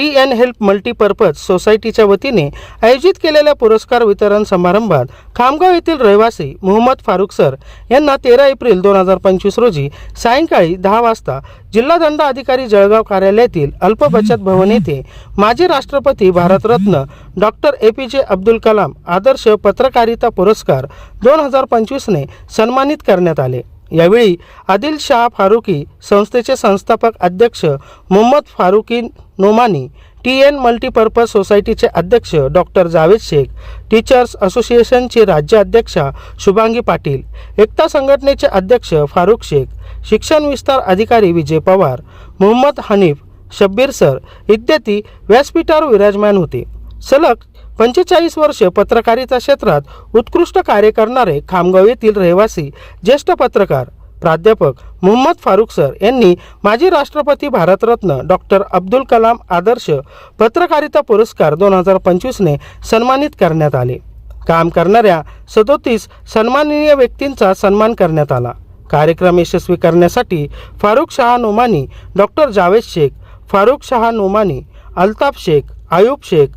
T N help multipurpose सोसायटीच्या वतीने आयोजित केलेल्या पुरस्कार वितरण समारंभात खामगाव येथील रहिवासी मोहम्मद फारुख सर यांना तेरा एप्रिल दोन हजार पंचवीस रोजी सायंकाळी दहा वाजता जिल्हा दंड अधिकारी जळगाव कार्यालयातील अल्प बचत भवन येथे माजी राष्ट्रपती भारतरत्न डॉक्टर ए पी जे अब्दुल कलाम आदर्श पत्रकारिता पुरस्कार दोन हजार पंचवीसने सन्मानित करण्यात आले. यावेळी आदिल शाह फारुकी संस्थेचे संस्थापक अध्यक्ष Mohammad Farooqui Nomani T N multipurpose सोसायटीचे अध्यक्ष डॉक्टर जावेद शेख टीचर्स असोसिएशनचे राज्य अध्यक्षा शुभांगी पाटील एकता संघटनेचे अध्यक्ष फारुख शेख शिक्षण विस्तार अधिकारी विजय पवार मोहम्मद हनीफ शब्बीर सर इत्यादी व्यासपीठावर विराजमान होते. सलग पंचेचाळीस वर्ष पत्रकारिता क्षेत्रात उत्कृष्ट कार्य करणारे खामगाव येथील रहिवासी ज्येष्ठ पत्रकार प्राध्यापक मोहम्मद फारुख सर यांनी माजी राष्ट्रपती भारतरत्न डॉक्टर अब्दुल कलाम आदर्श पत्रकारिता पुरस्कार दोन हजार पंचवीसने सन्मानित करण्यात आले. काम करणाऱ्या सदोतीस सन्माननीय व्यक्तींचा सन्मान करण्यात आला. कार्यक्रम यशस्वी करण्यासाठी फारुख शहा नोमानी डॉक्टर जावेद शेख फारुख शहा नोमानी अल्ताफ शेख आयुब शेख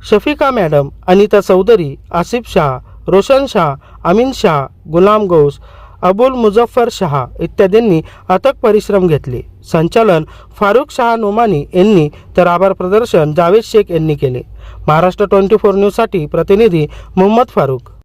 शफिका मॅडम अनिता चौधरी आसिफ शाह रोशन शाह अमीन शाह गुलाम गौस अबुल मुझफ्फर शहा इत्यादींनी अथक परिश्रम घेतले. संचालन फारुख शहा नोमानी यांनी तर आभार प्रदर्शन जावेद शेख यांनी केले. महाराष्ट्र ट्वेंटी फोर न्यूजसाठी प्रतिनिधी मोहम्मद फारुख.